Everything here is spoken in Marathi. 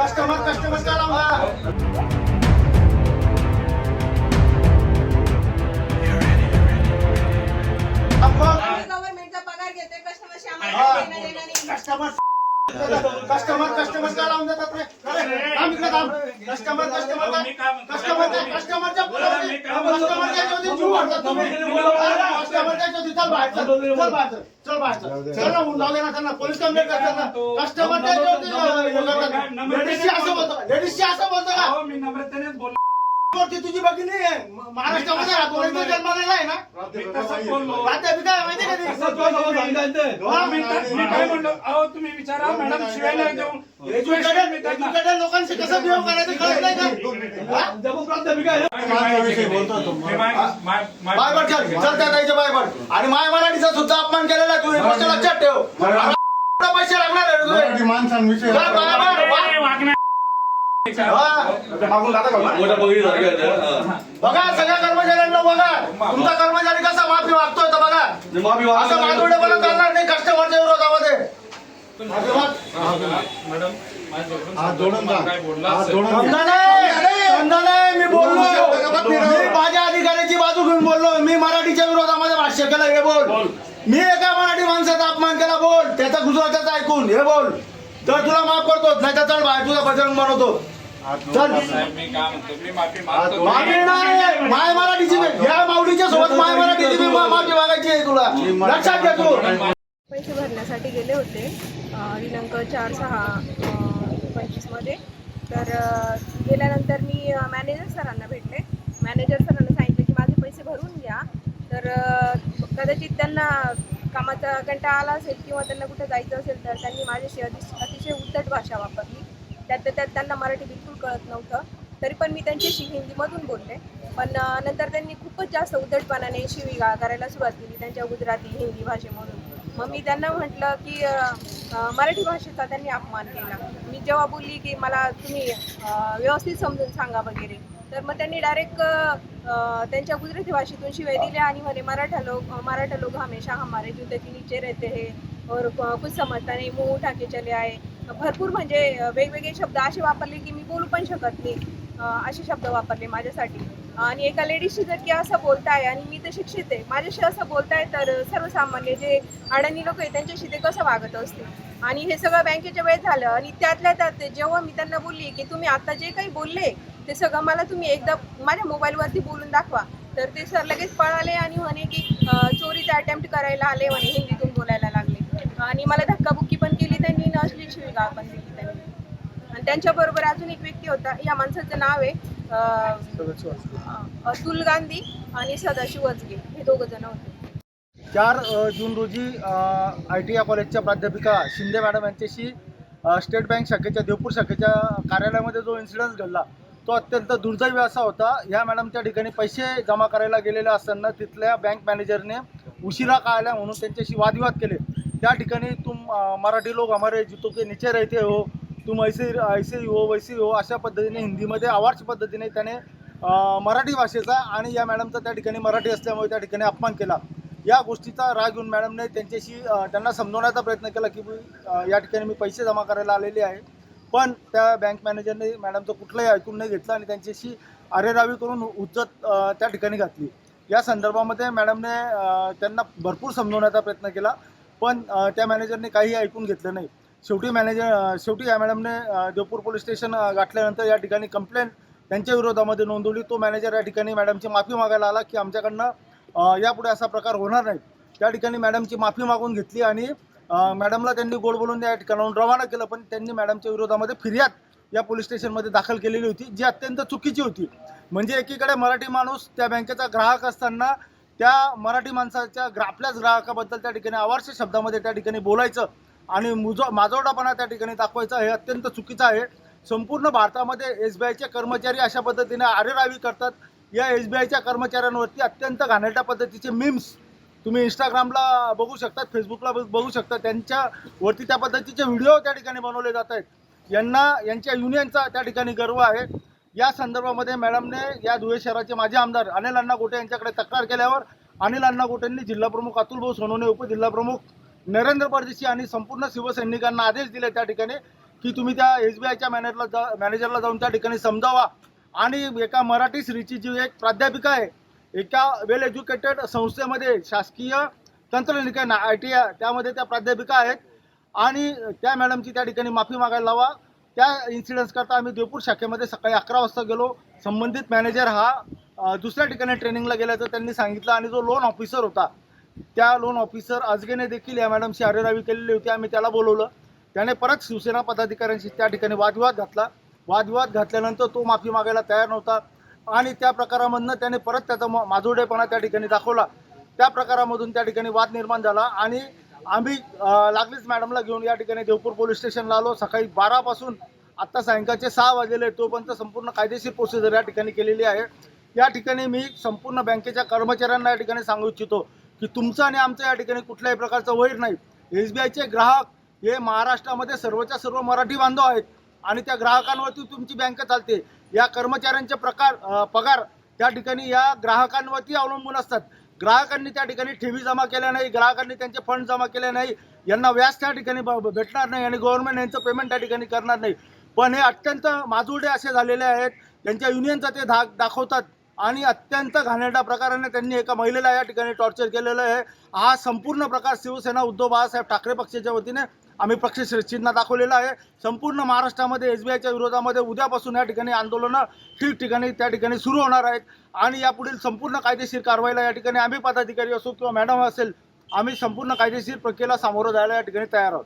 कस्टमर कस्टमर का लावला हा. कस्टमर कस्टमर कस्टमर का लावून देतात रे थांब इकडे थांब. कस्टमर कस्टमर मी काय? म्हणतो? कस्टमर कस्टमरच्या म्हणतो? कस्टमरच्या ज्योती जीव वाढतात तुम्ही कस्टमरच्या ज्योती चल बाहेर चल. चल बाहेर चल चल बाहेर चल चल ना त्यांना पोलीस कंप्लेंट करतात ना. कस्टमरच्या ज्योती लेडीजशी असं बोलतो लेडीजशी असं बोलतो का? अहो, मी नम्रतेनेच बोललो. वरती तुझी भगिनी आहे महाराष्ट्रामध्ये राहतो जन्माला आहे ना. माहिती का ती? हा? मी काय मी काय म्हणलो अहो तुम्ही विचारा मॅडम शिवाय नाही देऊ. एज्युकेटेड एज्युकेटेड लोकांशी कसं बिहेव करायचं कळत नाही का? हा? बायबट चल चल त्या ताईच्या बायबट आणि माय मराठीचा सुद्धा अपमान केलेला आहे तू ही गोष्ट लक्षात ठेव? पैसे लागणार आहे रे तुझे. मराठी माणसांविषयी चल. बघा सगळ्या कर्मचाऱ्यांना बघा. तुमचा कर्मचारी कसा माफी मागतोय तर बघा. असं मागवडेपणा चालणार नाही कस्टमरच्या विरोधामध्ये मॅडम मी बोललो. मी माझ्या अधिकाऱ्याची बाजू घेऊन बोललो. मी मराठीच्या विरोधामध्ये भाष्य केलं हे बोल. मी एका मराठी माणसाचा अपमान केला बोल. त्याचा गुजराताचा ऐकून हे बोल. तर तुला माफ करतो नाही तर चल बाहेर तुझा बजरंग बनवतो. चल. साहेब, मी काय म्हणतो मी माफी मागतो. माफी नाही माय मराठीची या माऊलीच्या सोबत माय मराठीची मा- माफी मागायची आहे तुला. लक्षात घे तू. पैसे भरण्यासाठी गेले होते दिनांक चार सहा पंचवीसमध्ये तर गेल्यानंतर मी मॅनेजर सरांना भेटले. मॅनेजर सरांना सांगितलं की माझे पैसे भरून घ्या. तर कदाचित त्यांना कामाचा कंटाळा आला असेल किंवा त्यांना कुठे जायचं असेल तर त्यांनी माझ्याशी अतिश अतिशय उद्धट भाषा वापरली. त्यात त्यात त्यांना मराठी बिलकुल कळत नव्हतं. तरी पण मी त्यांच्याशी हिंदीमधून बोलले. पण नंतर त्यांनी खूपच जास्त उद्धटपणाने शिवीगाळ करायला सुरुवात केली. त्यांच्या गुजराती हिंदी भाषेमधून. मग मी त्यांना म्हटलं की मराठी भाषेचा त्यांनी अपमान केला. मी जेव्हा बोलली की मला तुम्ही व्यवस्थित समजून सांगा वगैरे तर मग त्यांनी डायरेक्ट त्यांच्या गुजराती भाषेतून शिवाय दिल्या आणि म्हणे मराठा लोक मराठा लोक हमेशा हमारे जूते के नीचे रहते हे और कुछ समजता नाही मुंह उठा के चले आहे भरपूर म्हणजे वेगवेगळे शब्द असे वापरले की मी बोलू पण शकत नाही. असे शब्द वापरले माझ्यासाठी. आणि एका लेडीजशी जर की असं बोलताय आणि मी तर शिक्षित आहे माझ्याशी असं बोलताय तर सर्वसामान्य जे अडाणी लोक आहे त्यांच्याशी ते कसं वागत असते आणि हे सगळं बँकेच्या वेळेत झालं आणि त्यातल्या त्यात जेव्हा मी त्यांना बोलली की तुम्ही आता जे काही बोलले ते सगळं मला तुम्ही एकदा माझ्या मोबाईलवरती बोलून दाखवा. तर ते सर लगेच पळाले आणि म्हणे की चोरीचा अटेम्प्ट करायला आले म्हणे हिंदीतून बोलायला लागले. आणि मला धक्काबुक्की पण केली त्यांनी आणि अश्लील शिवीगाळ पण दिली त्यांनी. आणि त्यांच्याबरोबर अजून एक व्यक्ती होता या माणसाचं नाव आहे अतुल गांधी आणि सदाशिव वजगे हे दोघं जण होते. चार जून रोजी आय टी या कॉलेजच्या प्राध्यापिका शिंदे मॅडम यांच्याशी स्टेट बँक शाखेच्या देवपूर शाखेच्या कार्यालयामध्ये जो इन्सिडन्स घडला तो अत्यंत दुर्दैवी असा होता. ह्या मॅडम त्या ठिकाणी पैसे जमा करायला गेलेल्या असताना तिथल्या बँक मॅनेजरने उशिरा का आल्या म्हणून त्यांच्याशी वादविवाद केले. त्या ठिकाणी तुम मराठी लोक हमारे जितो के नीचे रहते हो तुम ऐसे ऐसे हो वैसे हो अशा पद्धतीने हिंदीमध्ये आवाज पद्धतीने त्याने मराठी भाषेचा आणि या मॅडमचा त्या ठिकाणी मराठी असल्यामुळे त्या ठिकाणी अपमान केला. या गोष्टीचा राग घेऊन मॅडमने त्यांच्याशी त्यांना समजवण्याचा प्रयत्न केला की या ठिकाणी मी पैसे जमा करायला आलेले आहे. पण त्या बँक मॅनेजरने मॅडमचं कुठलंही ऐकून नाही घेतलं आणि त्यांच्याशी अरेरावी करून उज्जत त्या ठिकाणी घातली. या संदर्भामध्ये मॅडमने त्यांना भरपूर समजवण्याचा प्रयत्न केला पण त्या मॅनेजरने काही ऐकून घेतलं नाही. शेवटी मॅनेजर शेवटी या मॅडमने अ, देवपूर पोलीस स्टेशन गाठल्यानंतर या ठिकाणी कंप्लेंट त्यांच्या विरोधामध्ये नोंदवली. तो मॅनेजर या ठिकाणी मॅडमची माफी मागायला आला की आमच्याकडनं यापुढे असा प्रकार होणार नाही. त्या ठिकाणी मॅडमची माफी मागून घेतली आणि मॅडमला त्यांनी गोड बोलून या ठिकाणाहून रवाना केलं पण त्यांनी मॅडमच्या विरोधामध्ये फिर्याद या पोलीस स्टेशनमध्ये दाखल केलेली होती जी अत्यंत चुकीची होती. म्हणजे एकीकडे मराठी माणूस त्या बँकेचा ग्राहक असताना त्या मराठी माणसाच्या ग्रा आपल्याच ग्राहकाबद्दल त्या ठिकाणी आवारशी शब्दामध्ये त्या ठिकाणी बोलायचं आणि मुजो माजोडापणा त्या ठिकाणी दाखवायचा हे अत्यंत चुकीचं आहे. संपूर्ण भारतामध्ये एस बी आयचे कर्मचारी अशा पद्धतीने आरेरावी करतात. या एस बी आयच्या कर्मचाऱ्यांवरती अत्यंत घाणेरड्या पद्धतीचे मीम्स तुम्ही इंस्टाग्रामला बघू शकता फेसबुकला बघ- बघू शकता. त्यांच्यावरती त्या पद्धतीचे व्हिडिओ त्या ठिकाणी बनवले जात आहेत. यांना यांच्या युनियनचा त्या ठिकाणी गर्व आहे. या संदर्भामध्ये मॅडमने या धुळे शहराचे माजी आमदार अनिल अण्णा गोटे यांच्याकडे तक्रार केल्यावर अनिल अण्णा गोटेंनी जिल्हाप्रमुख अतुल भाऊ सोनवणे उपजिल्हाप्रमुख नरेंद्र परदेशी आणि संपूर्ण शिवसैनिकांना आदेश दिले त्या ठिकाणी की तुम्ही त्या एस बी आयच्या मॅनेजरला जा मॅनेजरला जाऊन त्या ठिकाणी समजावा. आणि एका मराठी श्रीची जी एक प्राध्यापिका आहे एका वेल एज्युकेटेड संस्थेमध्ये शासकीय तंत्रनिकेतन आय टी आय त्यामध्ये त्या प्राध्यापिका आहेत. आणि त्या मॅडमची त्या ठिकाणी माफी मागायला लावा. त्या इन्सिडन्स करता आम्ही देवपूर शाखेमध्ये सकाळी अकरा वाजता गेलो. संबंधित मॅनेजर हा दुसऱ्या ठिकाणी ट्रेनिंगला गेल्याचं त्यांनी सांगितलं आणि जो लोन ऑफिसर होता त्या लोन ऑफिसर अजगेने देखील या मॅडमशी अरेरावी केलेली होती. आम्ही त्याला बोलवलं. त्याने परत शिवसेना पदाधिकाऱ्यांशी त्या ठिकाणी वादविवाद घातला. वादविवाद घातल्यानंतर तो माफी मागायला तयार नव्हता. आणि त्या प्रकारामधनं त्याने परत त्याचा माजोडेपणा त्या ठिकाणी दाखवला. त्या प्रकारामधून त्या ठिकाणी वाद निर्माण झाला. आणि आम्ही लागलीच मॅडमला घेऊन या ठिकाणी देवपूर पोलीस स्टेशनला आलो. सकाळी बारापासून आत्ता सायंकाळचे सहा वाजलेले तोपर्यंत संपूर्ण कायदेशीर प्रोसिजर या ठिकाणी केलेली आहे. या ठिकाणी मी संपूर्ण बँकेच्या कर्मचाऱ्यांना या ठिकाणी सांगू इच्छितो. की तुमचं आणि आमचं या ठिकाणी कुठल्याही प्रकारचं वैर नाही. एस बी आयचे ग्राहक हे महाराष्ट्रामध्ये सर्वच्या सर्व मराठी बांधव आहेत आणि त्या ग्राहकांवरती तुमची बँक चालते. या कर्मचाऱ्यांचे प्रकार पगार त्या ठिकाणी या ग्राहकांवरती अवलंबून असतात. ग्राहकांनी त्या ठिकाणी ठेवी जमा केल्या नाही ग्राहकांनी त्यांचे फंड जमा केले नाही यांना व्याज त्या ठिकाणी भेटणार नाही आणि गव्हर्नमेंट यांचं पेमेंट त्या ठिकाणी करणार नाही. पण हे अत्यंत माजुर्डे असे झालेले आहेत. त्यांच्या युनियनचा ते धाक दाखवतात. आणि अत्यंत घाणेरड्या प्रकाराने त्यांनी एका महिलेला या ठिकाणी टॉर्चर केलेलं आहे. हा संपूर्ण प्रकार शिवसेना उद्धव बाळासाहेब ठाकरे पक्षाच्या वतीने आम्ही पक्ष चिन्ह दाखवलेलं आहे. संपूर्ण महाराष्ट्रामध्ये एस बी आयच्या विरोधामध्ये उद्यापासून या ठिकाणी आंदोलनं ठिकठिकाणी त्या ठिकाणी सुरू होणार आहेत. आणि यापुढील संपूर्ण कायदेशीर कारवाईला या ठिकाणी आम्ही पदाधिकारी असो किंवा मॅडम असेल आम्ही संपूर्ण कायदेशीर प्रक्रियेला सामोरं जायला या ठिकाणी तयार आहोत.